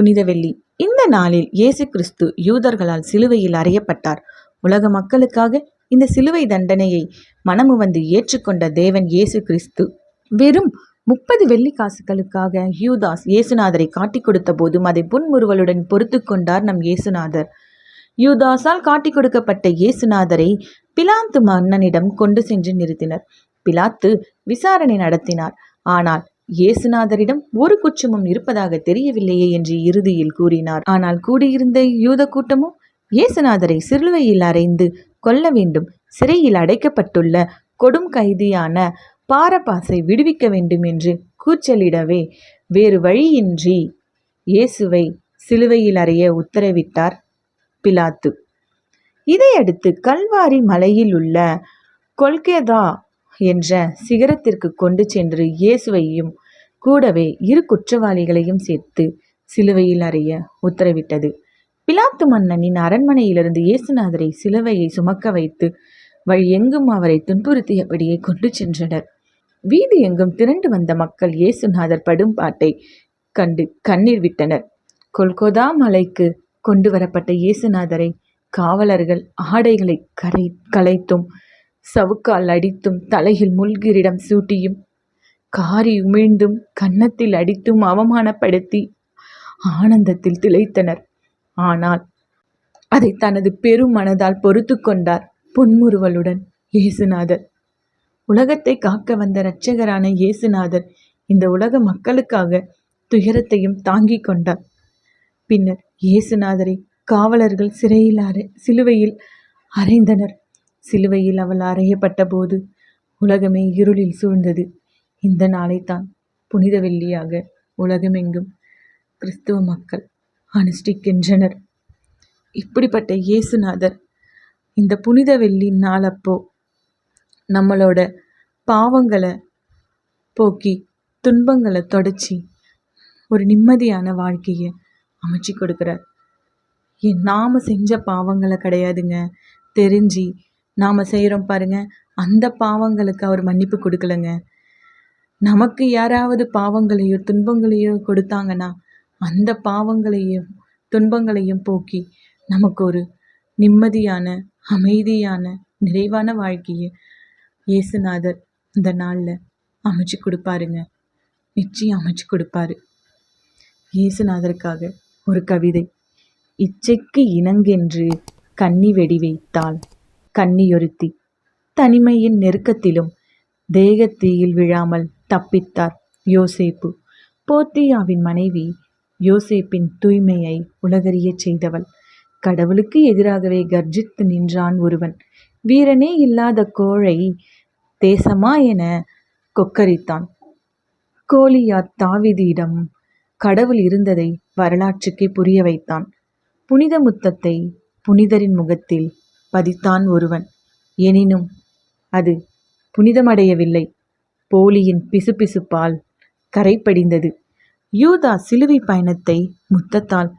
புனித வெள்ளி. இந்த நாளில் இயேசு கிறிஸ்து யூதர்களால் சிலுவையில் அறையப்பட்டார். உலக மக்களுக்காக இந்த சிலுவை தண்டனையை மனமு வந்து ஏற்றுக்கொண்ட தேவன் இயேசு கிறிஸ்து வெறும் முப்பது வெள்ளி காசுகளுக்காக யூதாஸ் இயேசுநாதரை காட்டிக் கொடுத்த போதும் அதை புன்முறுவலுடன் பொறுத்து கொண்டார் நம் இயேசுநாதர். யூதாஸால் காட்டிக் கொடுக்கப்பட்ட இயேசுநாதரை பிலாத்து மன்னனிடம் கொண்டு சென்று நிறுத்தினர். பிலாத்து விசாரணை நடத்தினார். ஆனால் இயேசுநாதரிடம் ஒரு குற்றமும் இருப்பதாக தெரியவில்லையே என்று இறுதியில் கூறினார். ஆனால் கூடியிருந்த யூத கூட்டமும் இயேசுநாதரை சிலுவையில் அறைந்து கொல்ல வேண்டும். சிறையில் அடைக்கப்பட்டுள்ள கொடும் கைதியான பாரபாசை விடுவிக்க வேண்டும் என்று கூச்சலிடவே வேறு வழியின்றி இயேசுவை சிலுவையில் அறைய உத்தரவிட்டார் பிலாத்து. இதையடுத்து கல்வாரி மலையில் உள்ள கொல்கேதா என்ற சிகரத்திற்கு கொண்டு சென்று இயேசுவையும் கூடவே இரு குற்றவாளிகளையும் சேர்த்து சிலுவையில் அறைய உத்தரவிட்டது. பிலாத்து மன்னனின் அரண்மனையிலிருந்து இயேசுநாதரை சிலுவையை சுமக்க வைத்து வழி எங்கும் அவரை துன்புறுத்தியபடியே கொண்டு சென்றனர். வீதி எங்கும் திரண்டு வந்த மக்கள் இயேசுநாதர் படும் பாட்டை கண்டு கண்ணீர் விட்டனர். கொல்கொதா மலைக்கு கொண்டு வரப்பட்ட இயேசுநாதரை காவலர்கள் ஆடைகளை கரை கலைத்தும் சவுக்கால் அடித்தும் தலையில் முள்கிரிடம் சூட்டியும் காரி உமிழ்ந்தும் கன்னத்தில் அடித்தும் அவமானப்படுத்தி ஆனந்தத்தில் திளைத்தனர். ஆனால் அதை தனது பெரும் மனதால் பொறுத்து கொண்டார் புன்முறுவலுடன் இயேசுநாதர். உலகத்தை காக்க வந்த இரட்சகரான இயேசுநாதர் இந்த உலக மக்களுக்காக துயரத்தையும் தாங்கிக் கொண்டார். பின்னர் இயேசுநாதரை காவலர்கள் சிறையில் அறை சிலுவையில் அறைந்தனர். சிலுவையில் அவள் அறையப்பட்ட போது உலகமே இருளில் சூழ்ந்தது. இந்த நாளைத்தான் புனித வெள்ளியாக உலகமெங்கும் கிறிஸ்துவ மக்கள் அனுஷ்டிக்கின்றனர். இப்படிப்பட்ட இயேசுநாதர் இந்த புனித வெள்ளி நாளப்போ நம்மளோட பாவங்களை போக்கி துன்பங்களை தொடச்சி ஒரு நிம்மதியான வாழ்க்கையை அமைச்சு கொடுக்குறார். என் நாம் செஞ்ச பாவங்களை கிடையாதுங்க. தெரிஞ்சு நாம் செய்கிறோம் பாருங்கள் அந்த பாவங்களுக்கு அவர் மன்னிப்பு கொடுக்கலங்க. நமக்கு யாராவது பாவங்களையோ துன்பங்களையோ கொடுத்தாங்கன்னா அந்த பாவங்களையும் துன்பங்களையும் போக்கி நமக்கு ஒரு நிம்மதியான அமைதியான நிறைவான வாழ்க்கையை இயேசுநாதர் இந்த நாளில் அமைச்சு கொடுப்பாருங்க. நிச்சயம் அமைச்சு கொடுப்பாரு. இயேசுநாதருக்காக ஒரு கவிதை. இச்சைக்கு இணங்கென்று கன்னி வெடி வைத்தாள் கன்னியொருத்தி தனிமையின் நெருக்கத்திலும் தேகத்தீயில் விழாமல் தப்பித்தார் யோசேப்பு. போத்தியாவின் மனைவி யோசேப்பின் தூய்மையை உலகறியச் செய்தவள். கடவுளுக்கு எதிராகவே கர்ஜித்து நின்றான் ஒருவன். வீரனே இல்லாத கோழை தேசமா என கொக்கரித்தான். கோலியாத் தாவிதியிடம் கடவுள் இருந்ததை வரலாற்றுக்கே புரிய வைத்தான். புனித முத்தத்தை புனிதரின் முகத்தில் பதித்தான் ஒருவன். எனினும் அது புனிதமடையவில்லை. போலியின் பிசுபிசுப்பால் கரைப்படிந்தது. யூதா சிலுவை பயணத்தை முத்தத்தால்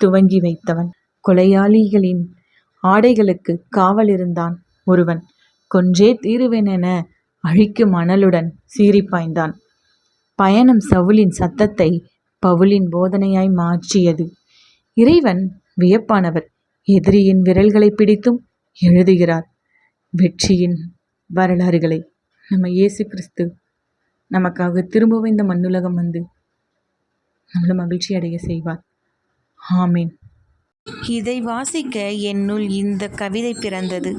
துவங்கி வைத்தவன். கொலையாளிகளின் ஆடைகளுக்கு காவலிருந்தான் ஒருவன். கொன்றே தீருவேனென அழிக்கும் மணலுடன் சீறிப்பாய்ந்தான் பயணம் சவுலின் சத்தத்தை பவுலின் போதனையாய் மாற்றியது. இறைவன் வியப்பானவர். எதிரியின் விரல்களை பிடித்தும் எழுதுகிறார். வெற்றியின் வரலாறுகளை நம்ம இயேசு கிறிஸ்து நமக்காக திரும்பவும் இந்த மண்ணுலகம் வந்து நம்மளை மகிழ்ச்சி அடைய செய்வார். ஆமீன். இதை வாசிக்க என்னுள் இந்த கவிதை பிறந்தது.